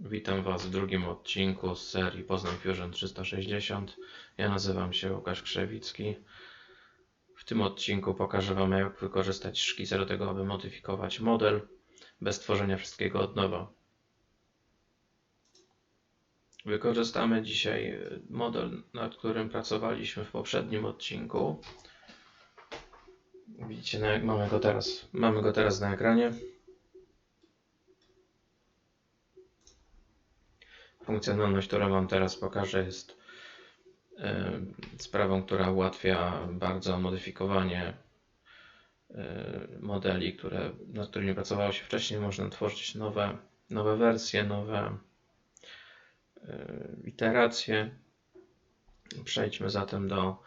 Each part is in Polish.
Witam Was w drugim odcinku z serii Poznań Fusion 360. Ja nazywam się Łukasz Krzewicki. W tym odcinku pokażę Wam, jak wykorzystać szkicę do tego, aby modyfikować model bez tworzenia wszystkiego od nowa. Wykorzystamy dzisiaj model, nad którym pracowaliśmy w poprzednim odcinku. Widzicie, mamy go teraz. Mamy go teraz na ekranie. Funkcjonalność, którą Wam teraz pokażę, jest sprawą, która ułatwia bardzo modyfikowanie modeli, które, nad którymi pracowało się wcześniej. Można tworzyć nowe, nowe wersje, nowe iteracje. Przejdźmy zatem do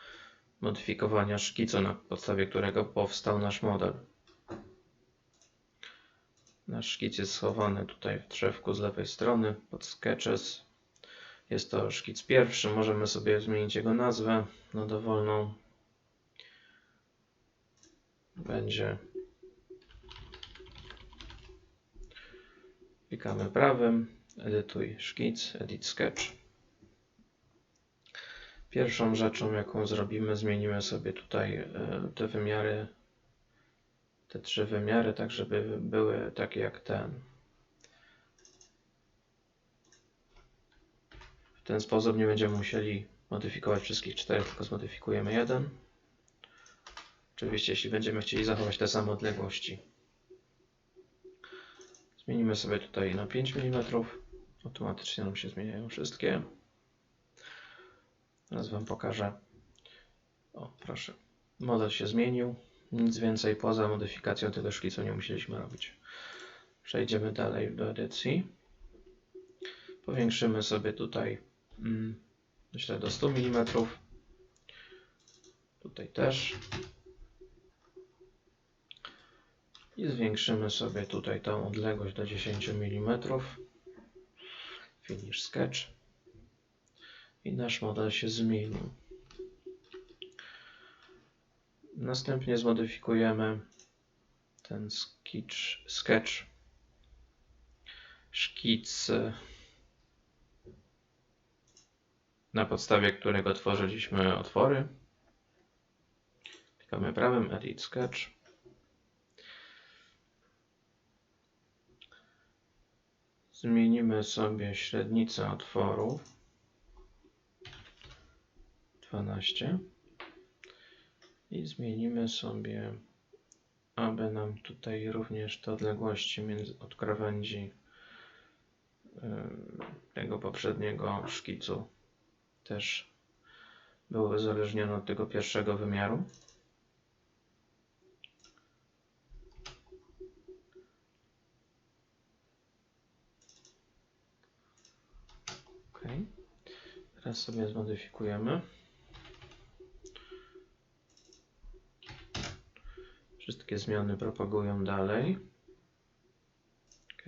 modyfikowania szkicu, na podstawie którego powstał nasz model. Nasz szkic jest schowany tutaj w drzewku z lewej strony pod Sketches. Jest to szkic pierwszy. Możemy sobie zmienić jego nazwę na dowolną. Będzie. Klikamy prawym, edytuj szkic, edit sketch. Pierwszą rzeczą, jaką zrobimy, zmienimy sobie tutaj e, te wymiary te trzy wymiary, tak żeby były takie jak ten. W ten sposób nie będziemy musieli modyfikować wszystkich czterech, tylko zmodyfikujemy jeden. Oczywiście, jeśli będziemy chcieli zachować te same odległości. Zmienimy sobie tutaj na 5 mm. Automatycznie nam się zmieniają wszystkie. Teraz Wam pokażę. O, proszę. Model się zmienił. Nic więcej poza modyfikacją tego szkicu nie musieliśmy robić. Przejdziemy dalej do edycji. Powiększymy sobie tutaj, mm, myślę, do 100 mm. Tutaj też. I zwiększymy sobie tutaj tą odległość do 10 mm. Finish sketch. I nasz model się zmienił. Następnie zmodyfikujemy ten sketch, sketch szkic, na podstawie którego tworzyliśmy otwory. Klikamy prawym Edit Sketch. Zmienimy sobie średnicę otworów. 12 i zmienimy sobie, aby nam tutaj również te odległości między, od krawędzi tego poprzedniego szkicu też były uzależnione od tego pierwszego wymiaru. Ok. Teraz sobie zmodyfikujemy. Wszystkie zmiany propagują dalej. OK.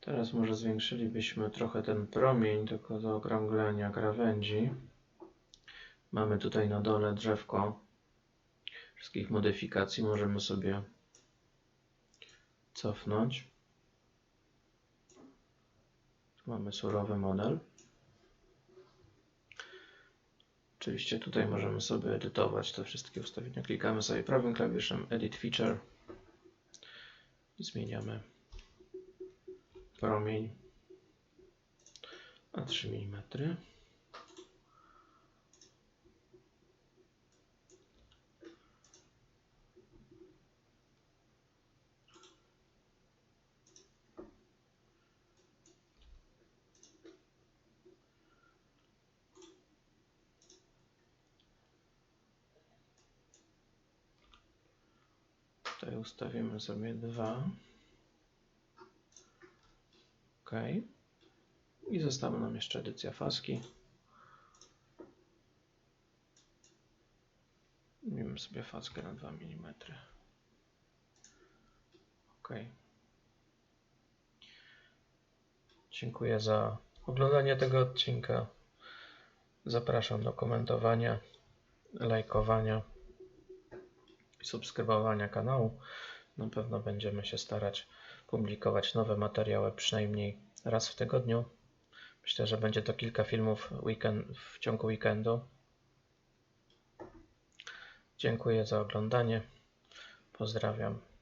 Teraz może zwiększylibyśmy trochę ten promień, tylko do okrąglenia krawędzi. Mamy tutaj na dole drzewko wszystkich modyfikacji. Możemy sobie cofnąć. Mamy surowy model. Oczywiście tutaj możemy sobie edytować te wszystkie ustawienia. Klikamy sobie prawym klawiszem Edit Feature i zmieniamy promień na 3 mm. Tutaj ustawimy sobie dwa. OK. I została nam jeszcze edycja faski. Miejmy sobie faskę na 2 mm. OK. Dziękuję za oglądanie tego odcinka. Zapraszam do komentowania, lajkowania subskrybowania kanału. Na pewno będziemy się starać publikować nowe materiały przynajmniej raz w tygodniu. Myślę, że będzie to kilka filmów weekend, w ciągu weekendu. Dziękuję za oglądanie. Pozdrawiam.